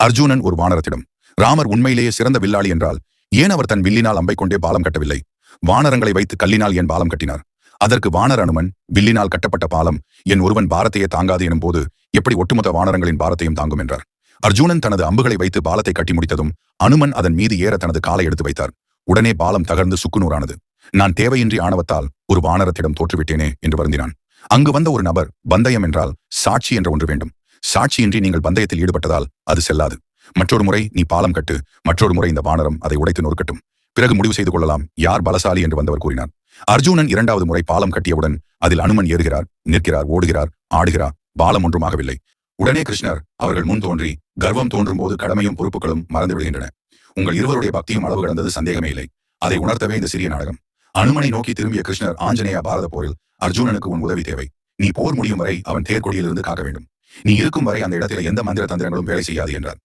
அர்ஜுனன் ஒரு வானரத்திடம் ராமர் உண்மையிலேயே சிறந்த வில்லாளி என்றால் ஏன் அவர் தன் வில்லினால் அம்பை கொண்டே பாலம் கட்டவில்லை? வானரங்களை வைத்து கல்லினால் ஏன் பாலம் கட்டினார்? அதற்கு வானர அனுமன் வில்லினால் கட்டப்பட்ட பாலம் என் ஒருவன் பாரத்தையே தாங்காது எனும் போது எப்படி ஒட்டுமொத்த வானரங்களின் பாரத்தையும் தாங்கும்? என்றார். அர்ஜுனன் தனது அம்புகளை வைத்து பாலத்தை கட்டி முடித்ததும் அனுமன் அதன் மீது ஏற தனது காலை எடுத்து வைத்தார். உடனே பாலம் தகர்ந்து சுக்குநூறானது நான் தேவையின்றி ஆணவத்தால் ஒரு வானரத்திடம் தோற்றுவிட்டேனே என்று வருந்தினான். அங்கு வந்த ஒரு நபர் பந்தயம் என்றால் சாட்சி என்ற ஒன்று வேண்டும். சாட்சியின்றி நீங்கள் பந்தயத்தில் ஈடுபட்டதால் அது செல்லாது. மற்றொரு முறை நீ பாலம் கட்டு மற்றொரு முறை இந்த வானரம் அதை உடைத்து நொறுக்கட்டும். பிறகு முடிவு செய்து கொள்ளலாம் யார் பலசாலி என்று வந்தவர் கூறினார். அர்ஜுனன் இரண்டாவது முறை பாலம் கட்டியவுடன் அதில் அனுமன் ஏறுகிறார் நிற்கிறார் ஓடுகிறார் ஆடுகிறார் பாலம் ஒன்றுமாகவில்லை. உடனே கிருஷ்ணர் அவர்கள் முன் தோன்றி கர்வம் தோன்றும் போது கடமையும் பொறுப்புகளும் மறந்து விடுகின்றன உங்கள் இருவருடைய பக்தியும் அளவு கடந்தது சந்தேகமே இல்லை. அதை உணர்த்தவே இந்த சிறிய நாடகம். அனுமனை நோக்கி திரும்பிய கிருஷ்ணர் ஆஞ்சநேய பாரத போரில் அர்ஜுனனுக்கு உன் உதவி தேவை. நீ போர் முடியும் வரை அவன் தேர்கொடியிலிருந்து காக்க வேண்டும். நீ இருக்கும் வரை அந்த இடத்தில் எந்த மந்திர தந்திரங்களும் வேலை செய்யாது என்றார்